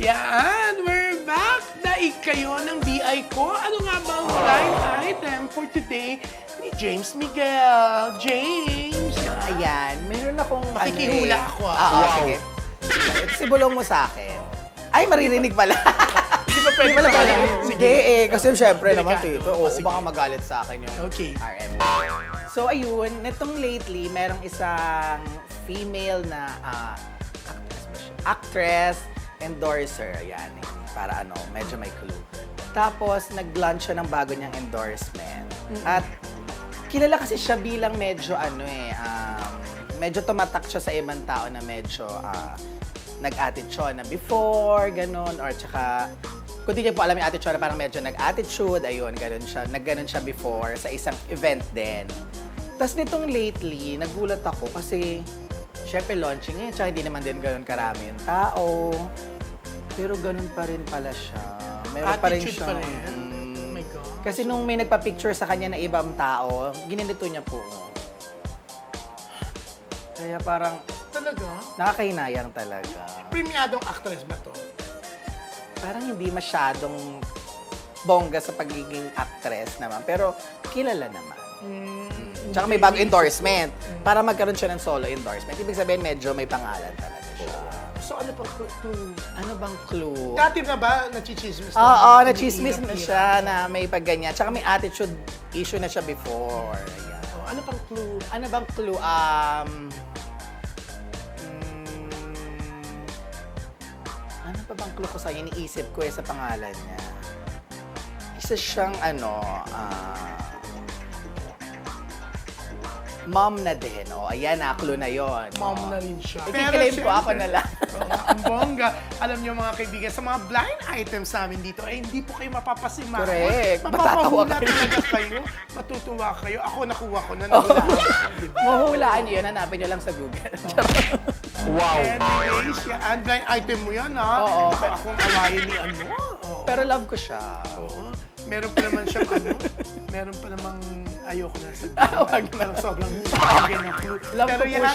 Yan, we're back! Daig kayo ng BI ko. Ano nga ba ang blind item for today ni James Miguel? James! Ayan, meron akong... Makikihula ano eh. ako, ah. Oo, Wow. sige. Sibulong mo sa akin. Ay, maririnig pala. Di ba pwede Hindi pala akin? Hindi eh, kasi syempre naman, Delikado. tito. Oo, Sige. baka magalit sa akin yung Okay. RM. So, ayun, netong lately, merong isang female na ah, actress, ba siya? actress, endorser. Ayan, eh, para ano, medyo may clue. Tapos, nag-launch siya ng bago niyang endorsement. At kilala kasi siya bilang medyo ano eh, um, medyo tumatak siya sa ibang tao na medyo ah, nag-attitude na before, ganun, or tsaka, kung di niyo po alam yung attitude na parang medyo nag-attitude, ayun, ganun siya, nag-ganun siya before sa isang event din. Tapos nitong lately, nagulat ako kasi, syempre launching eh, tsaka hindi naman din ganun karami yung tao. Pero ganun pa rin pala siya. Meron pa rin Attitude siya. pa rin. Oh my God. Kasi nung may nagpa-picture sa kanya na ibang tao, ginilito niya po. Kaya parang Talaga? nakakainayang talaga. Premiadong actress ba to? Parang hindi masyadong bongga sa pagiging actress naman, pero kilala naman. Mm, Tsaka may bago endorsement. Para magkaroon siya ng solo endorsement. Ibig sabihin, medyo may pangalan talaga siya. So ano pa clue? Ano bang clue? Dati na ba nachichismis? Oo, na? oh, na-chismis na siya na may pagganyan. Tsaka may attitude issue na siya before. Ayan. Oh, ano pang clue? Ano bang clue? Um, mm, ano pa bang clue ko sa'yo? Iniisip ko eh sa pangalan niya. Isa siyang ano, ah, mom na din. O, ayan na, clue na yon. Mom na rin siya. I-claim ko ako na lang. Oo nga, bongga. Alam niyo mga kaibigan, sa mga blind items namin dito, ay hindi po kayo mapapasimangot. Correct. Mapapahula Matatawa kayo. talaga kayo. Matutuwa kayo. Ako nakuha ko na. nahulaan? Mahuhulaan niyo yun, hanapin niyo lang sa Google. Anyways, yan, blind item mo yan, ha? Oo. Baka akong awayin ni ano. Oo. Pero love ko siya. Oo. Meron pa naman siyang ano, meron pa namang ayoko na sabihin. Ah, wag na. Pero sobrang. Love ko po siya.